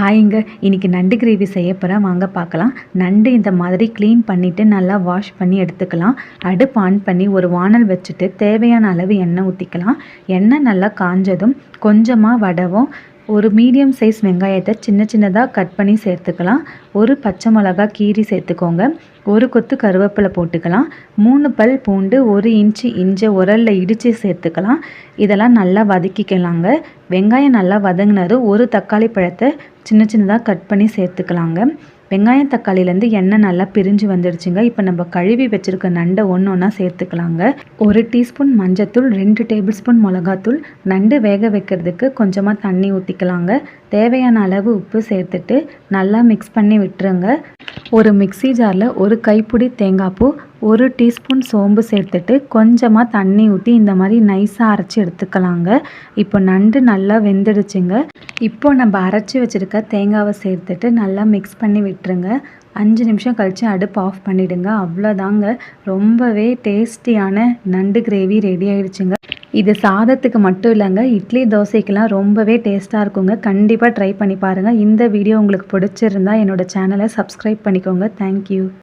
ஹாய்ங்க இன்னைக்கு நண்டு கிரேவி செய்ய போகிறேன் வாங்க பார்க்கலாம். நண்டு இந்த மாதிரி க்ளீன் பண்ணிவிட்டு நல்லா வாஷ் பண்ணி எடுத்துக்கலாம். அடுப்பு ஆன் பண்ணி ஒரு வானல் வச்சுட்டு தேவையான அளவு எண்ணெய் ஊற்றிக்கலாம் எண்ணெய் நல்லா காஞ்சதும் கொஞ்சமாக வடவும் ஒரு மீடியம் சைஸ் வெங்காயத்தை சின்ன சின்னதாக கட் பண்ணி சேர்த்துக்கலாம். ஒரு பச்சை மிளகா கீரி சேர்த்துக்கோங்க. ஒரு கொத்து கருவேப்பிலை போட்டுக்கலாம். மூணு பல் பூண்டு ஒரு இன்ச்சு இஞ்சை உரலில் இடித்து சேர்த்துக்கலாம். இதெல்லாம் நல்லா வதக்கிக்கலாங்க. வெங்காயம் நல்லா வதங்கினது ஒரு தக்காளி பழத்தை சின்ன சின்னதாக கட் பண்ணி சேர்த்துக்கலாங்க. வெங்காயம் தக்காளிலேருந்து எண்ணெய் நல்லா பிரிஞ்சு வந்துடுச்சுங்க. இப்போ நம்ம கழுவி வச்சுருக்க நண்டை ஒன்று ஒன்றா சேர்த்துக்கலாங்க. ஒரு டீஸ்பூன் மஞ்சத்தூள் ரெண்டு டேபிள் ஸ்பூன் மிளகாத்தூள். நண்டு வேக வைக்கிறதுக்கு கொஞ்சமாக தண்ணி ஊற்றிக்கலாங்க தேவையான அளவு உப்பு சேர்த்துட்டு நல்லா மிக்ஸ் பண்ணி விட்டுருங்க. ஒரு மிக்சி ஜாரில் ஒரு கைப்பிடி தேங்காய் பூ ஒரு டீஸ்பூன் சோம்பு சேர்த்துட்டு கொஞ்சமாக தண்ணி ஊற்றி இந்த மாதிரி நைஸாக அரைச்சி எடுத்துக்கலாங்க. இப்போ நண்டு நல்லா வெந்துடுச்சுங்க. இப்போ நம்ம அரைச்சி வச்சுருக்க தேங்காவை சேர்த்துட்டு நல்லா மிக்ஸ் பண்ணி விட்டுருங்க. அஞ்சு நிமிஷம் கழித்து அடுப்பு ஆஃப் பண்ணிவிடுங்க அவ்வளோதாங்க. ரொம்பவே டேஸ்டியான நண்டு கிரேவி ரெடி ஆகிடுச்சுங்க இது சாதத்துக்கு மட்டும் இல்லைங்க. இட்லி தோசைக்கெலாம் ரொம்பவே டேஸ்ட்டாக இருக்குங்க. கண்டிப்பாக ட்ரை பண்ணி பாருங்கள் இந்த வீடியோ உங்களுக்கு பிடிச்சிருந்தா என்னோடய சேனலை சப்ஸ்கிரைப் பண்ணிக்கோங்க. தேங்க்யூ